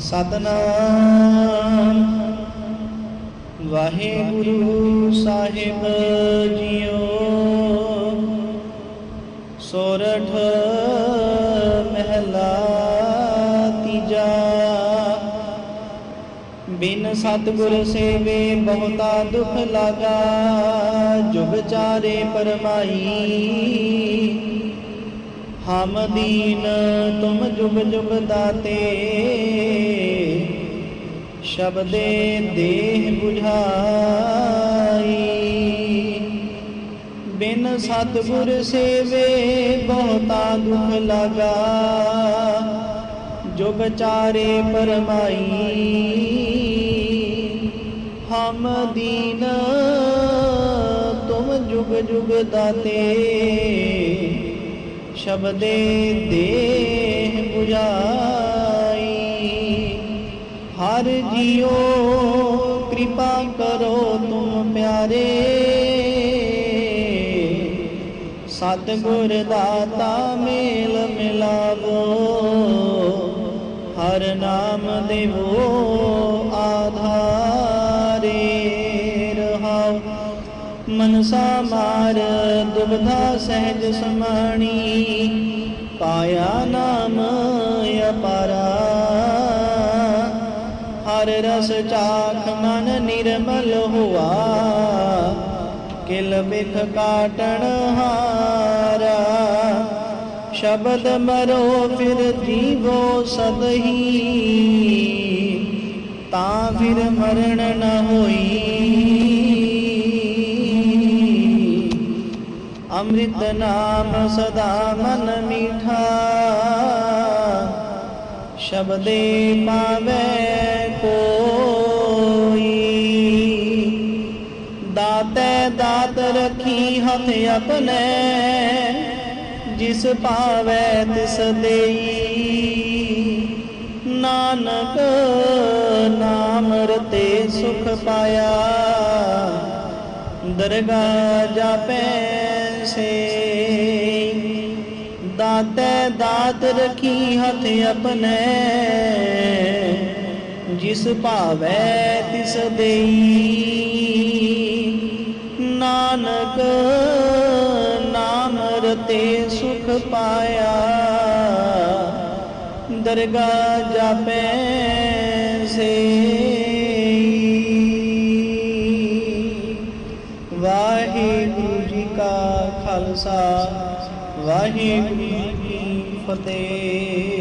ਸਤਨਾਮ ਵਾਹਿਗੁਰੂ ਸਾਹਿਬ JIO ਸੋਰਠ ਮਹਿਲਾ ਤੀਜਾ ਬਿਨ ਸਤਗੁਰ ਸੇਵੇ ਬਹੁਤਾ ਦੁਖ ਲਾਗਾ ਜੁਗ ਚਾਰੇ ਪਰਮਾਈ हम दीन तुम जुग जुग दाते। शब्दे देह बुझाई। बिन सतगुर सेवे बहुता दुख लगा। जुग चारे परमाई। हम दीन तुम जुग जुग दाते। ਸ਼ਬਦੇ ਦੇਹ 부ਝਾਈ ਹਰ ਜੀਓ ਕਿਰਪਾ ਕਰੋ ਤੁਮ ਪਿਆਰੇ। ਸਤਿਗੁਰ ਦਾਤਾ ਮੇਲ ਮਿਲਾਵੋ। ਹਰ ਨਾਮ ਦੇਵੋ। ਮਨਸਾ ਮਾਰ, ਦੁਬਧਾ ਸਹਿਜ ਸਮਾਣੀ। ਪਾਇਆ ਨਾਮ ਅਪਾਰਾ। ਹਰ ਰਸ ਚਾਖ ਮਨ ਨਿਰਮਲ ਹੁਆ। ਕਿਲ ਬਿਖ ਕਾਟਣ ਹਾਰਾ। ਸ਼ਬਦ ਮਰੋ, ਫਿਰ ਜੀਵੋ ਸਦਹੀ। ਤਾਂ ਫਿਰ ਮਰਨ ਨ ਹੋਈ। अमृत नाम सदा मन मीठा। शब्दे पावे कोई। दाते दात रखी हथ अपने, जिस पावे तिस दे नानक नाम रते सुख पाया, दरगाह जापै से। दाते दात रखी हथ अपने, जिस पावे तिस दे नानक, नाम रते सुख पाया, दरगाह जापे ਖਾਲਸਾ ਵਾਹਿਗੁਰੂ ਜੀ ਕੀ ਫਤਿਹ।